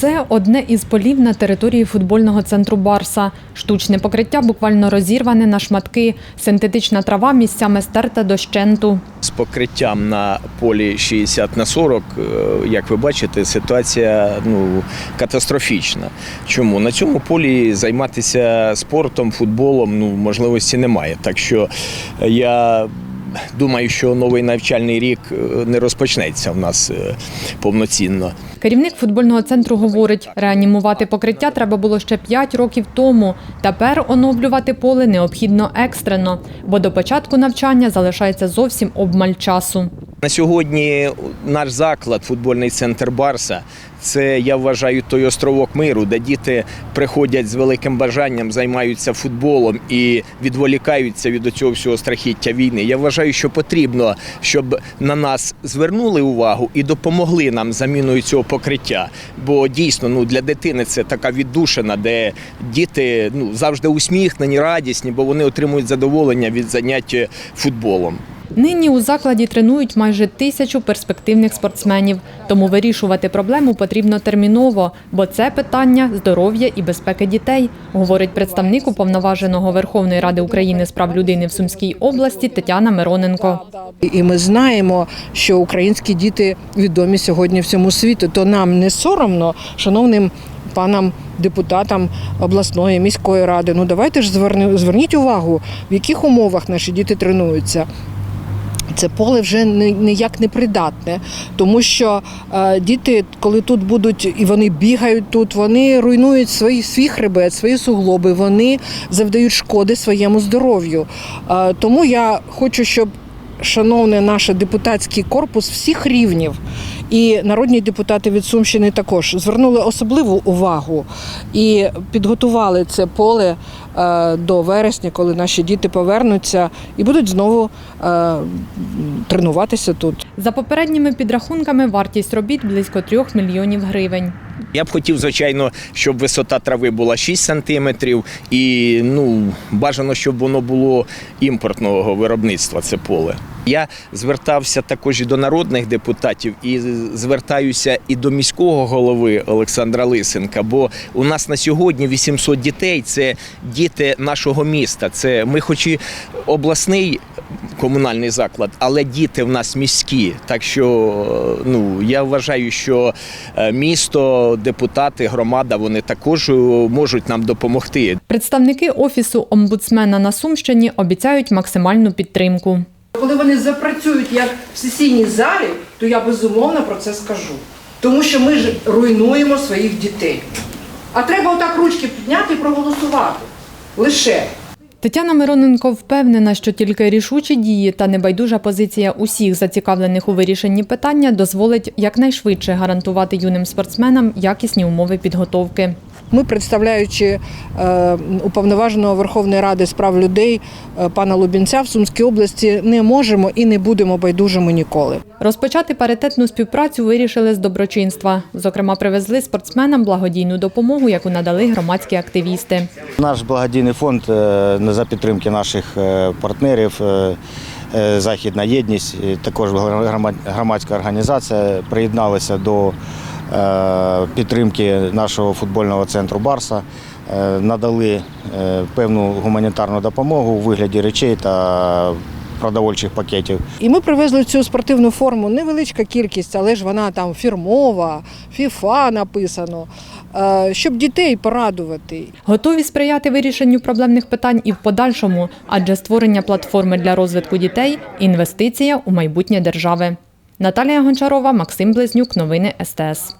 Це одне із полів на території футбольного центру Барса. Штучне покриття буквально розірване на шматки. Синтетична трава місцями стерта дощенту. З покриттям на полі 60 на 40, е, як ви бачите, ситуація ну, катастрофічна. Чому? На цьому полі займатися спортом, футболом ну, можливості немає. Так що я думаю, що новий навчальний рік е, не розпочнеться в нас е, повноцінно. Керівник футбольного центру говорить, реанімувати покриття треба було ще 5 років тому. Тепер оновлювати поле необхідно екстрено, бо до початку навчання залишається зовсім обмаль часу. На сьогодні наш заклад, футбольний центр Барса, це я вважаю той островок миру, де діти приходять з великим бажанням, займаються футболом і відволікаються від цього всього страхіття війни. Я вважаю, що потрібно, щоб на нас звернули увагу і допомогли нам заміною цього покриття. Бо дійсно ну для дитини це така віддушина, де діти ну завжди усміхнені, радісні, бо вони отримують задоволення від заняття футболом. Нині у закладі тренують майже тисячу перспективних спортсменів, тому вирішувати проблему потрібно терміново, бо це питання здоров'я і безпеки дітей, говорить представник уповноваженого Верховної Ради України з прав людини в Сумській області Тетяна Мироненко. І ми знаємо, що українські діти відомі сьогодні всьому світу. То нам не соромно, шановним панам депутатам обласної міської ради. Ну давайте ж зверніть увагу, в яких умовах наші діти тренуються. Це поле вже ніяк не придатне, тому що е, діти, коли тут будуть і вони бігають тут, вони руйнують свій, свій хребет, свої суглоби, вони завдають шкоди своєму здоров'ю. Е, тому я хочу, щоб шановний наш депутатський корпус всіх рівнів і народні депутати від Сумщини також звернули особливу увагу і підготували це поле е, до вересня, коли наші діти повернуться і будуть знову е, тренуватися тут. За попередніми підрахунками вартість робіт близько трьох мільйонів гривень. Я б хотів, звичайно, щоб висота трави була 6 сантиметрів, і ну бажано, щоб воно було імпортного виробництва. Це поле. Я звертався також і до народних депутатів, і звертаюся і до міського голови Олександра Лисенка. Бо у нас на сьогодні 800 дітей це діти нашого міста. Це ми, хоч і обласний комунальний заклад, але діти в нас міські. Так що ну я вважаю, що е, місто, депутати, громада вони також е, можуть нам допомогти. Представники офісу омбудсмена на Сумщині обіцяють максимальну підтримку. Коли вони запрацюють як в сесійній залі, то я безумовно про це скажу. Тому що ми ж руйнуємо своїх дітей. А треба отак ручки підняти і проголосувати. Лише. Тетяна Мироненко впевнена, що тільки рішучі дії та небайдужа позиція усіх зацікавлених у вирішенні питання дозволить якнайшвидше гарантувати юним спортсменам якісні умови підготовки. Ми, представляючи е, уповноваженого Верховної Ради з прав людей е, пана Лубінця в Сумській області, не можемо і не будемо байдужими ніколи. Розпочати паритетну співпрацю вирішили з доброчинства. Зокрема, привезли спортсменам благодійну допомогу, яку надали громадські активісти. Наш благодійний фонд е, за підтримки наших партнерів. Західна єдність, також громадська організація приєдналися до підтримки нашого футбольного центру Барса, Е, надали е, певну гуманітарну допомогу у вигляді речей та продовольчих пакетів. І ми привезли цю спортивну форму, невеличка кількість, але ж вона там фірмова, фіфа написано, е, щоб дітей порадувати. Готові сприяти вирішенню проблемних питань і в подальшому, адже створення платформи для розвитку дітей інвестиція у майбутнє держави. Наталія Гончарова, Максим Близнюк, новини СТС.